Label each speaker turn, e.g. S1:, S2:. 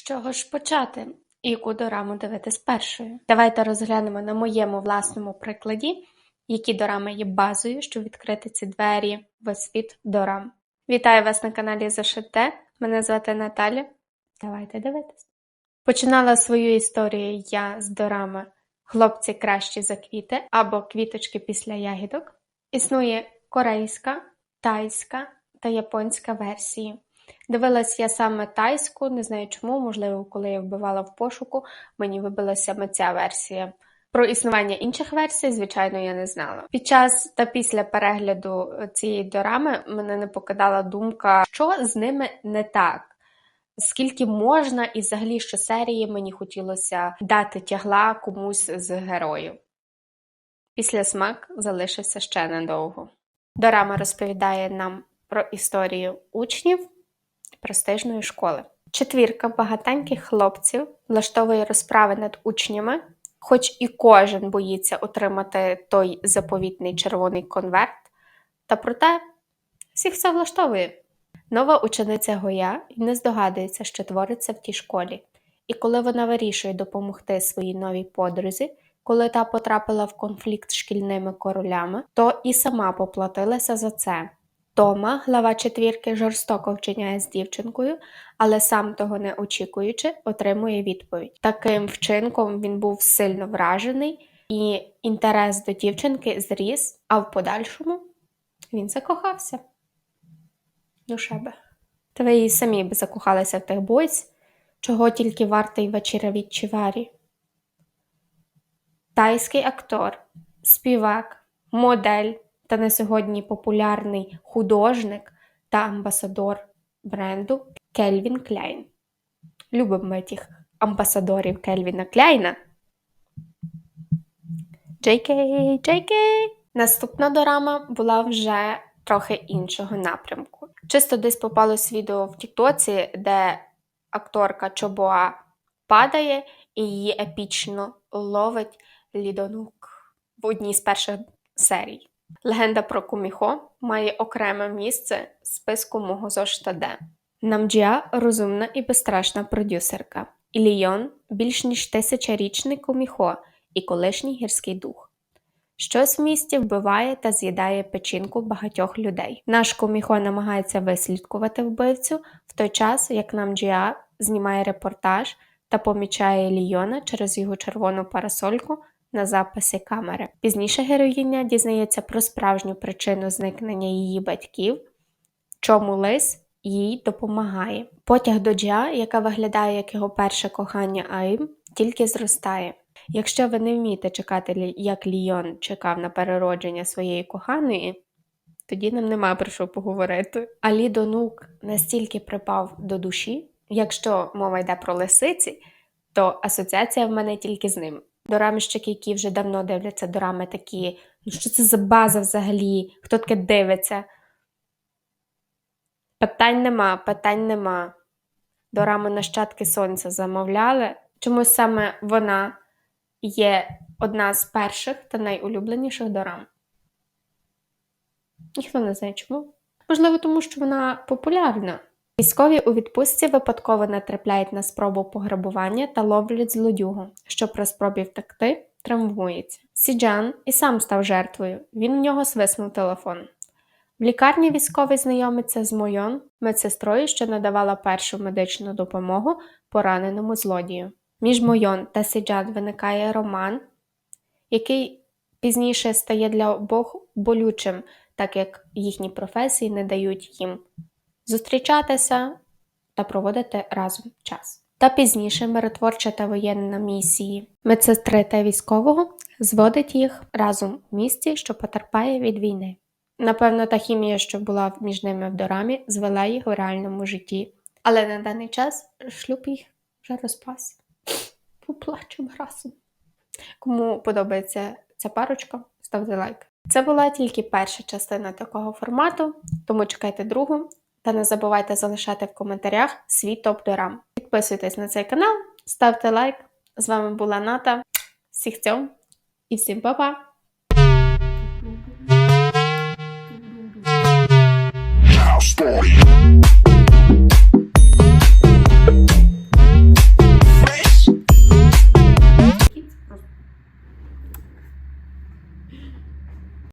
S1: З чого ж почати? І яку дораму дивитись першою? Давайте розглянемо на моєму власному прикладі, які дорами є базою, щоб відкрити ці двері в світ дорам. Вітаю вас на каналі Зашите. Мене звати Наталя. Давайте дивитись. Починала свою історію я з дорами Хлопці кращі за квіти або Квіточки після ягідок. Існує корейська, тайська та японська версії. Дивилась я саме тайську, не знаю чому, можливо, коли я вбивала в пошуку, мені вибилася саме ця версія. Про існування інших версій, звичайно, я не знала. Під час та після перегляду цієї дорами мене не покидала думка, що з ними не так. Скільки можна, і взагалі що серії мені хотілося дати тягла комусь з героїв. Після смак залишився ще недовго. Дорама розповідає нам про історію учнів престижної школи. Четвірка багатеньких хлопців влаштовує розправи над учнями, хоч і кожен боїться отримати той заповітний червоний конверт, та проте всіх все влаштовує. Нова учениця Гоя і не здогадується, що твориться в тій школі, і коли вона вирішує допомогти своїй новій подрузі, коли та потрапила в конфлікт з шкільними королями, то і сама поплатилася за це. Тома, глава четвірки, жорстоко вчиняє з дівчинкою, але сам того не очікуючи, отримує відповідь. Таким вчинком він був сильно вражений, і інтерес до дівчинки зріс, а в подальшому він закохався. Душеби. Та ви і самі б закохалися в тих бойць, чого тільки вартий вечеря від Чиварі. Тайський актор, співак, модель та на сьогодні популярний художник та амбасадор бренду Кельвін Кляйн. Любимо тих амбасадорів Кельвіна Кляйна. JK, JK! Наступна дорама була вже трохи іншого напрямку. Чисто десь попалось відео в Тіктоці, де акторка Чобоа падає і її епічно ловить лідонук в одній з перших серій. Легенда про Куміхо має окреме місце в списку мого зошита Д. Намджіа розумна і безстрашна продюсерка. Ілійон більш ніж тисячарічний Куміхо і колишній гірський дух. Щось в місті вбиває та з'їдає печінку багатьох людей. Наш Куміхо намагається вислідкувати вбивцю в той час, як Намджіа знімає репортаж та помічає Лійона через його червону парасольку на записі камери. Пізніше героїня дізнається про справжню причину зникнення її батьків, чому лис їй допомагає. Потяг до Джа, яка виглядає як його перше кохання Аїм, тільки зростає. Якщо ви не вмієте чекати, як Лійон чекав на переродження своєї коханої, тоді нам нема про що поговорити. Алі Донук настільки припав до душі, якщо мова йде про лисиці, то асоціація в мене тільки з ним. Дорамщики, які вже давно дивляться дорами такі, ну що це за база взагалі? Хто таке дивиться? Питань нема, питань нема. Дорами нащадки сонця замовляли. Чомусь саме вона є одна з перших та найулюбленіших дорам. Ніхто не знає чому. Можливо, тому що вона популярна. Військові у відпустці випадково натрапляють на спробу пограбування та ловлять злодюгу, що при спробі втекти травмується. Сіджан і сам став жертвою, він в нього свиснув телефон. В лікарні військовий знайомиться з Мойон, медсестрою, що надавала першу медичну допомогу пораненому злодію. Між Мойон та Сіджан виникає роман, який пізніше стає для обох болючим, так як їхні професії не дають їм зустрічатися та проводити разом час. Та пізніше миротворча та воєнна місії медсестри та військового зводить їх разом в місті, що потерпає від війни. Напевно, та хімія, що була між ними в дорамі, звела їх у реальному житті, але на даний час шлюб їх вже розпався. Поплачемо разом. Кому подобається ця парочка, ставте лайк. Це була тільки перша частина такого формату, тому чекайте другу. Та не забувайте залишати в коментарях свій топ дорам. Підписуйтесь на цей канал, ставте лайк. З вами була Ната. Всіх цьом і всім па-па!
S2: Party.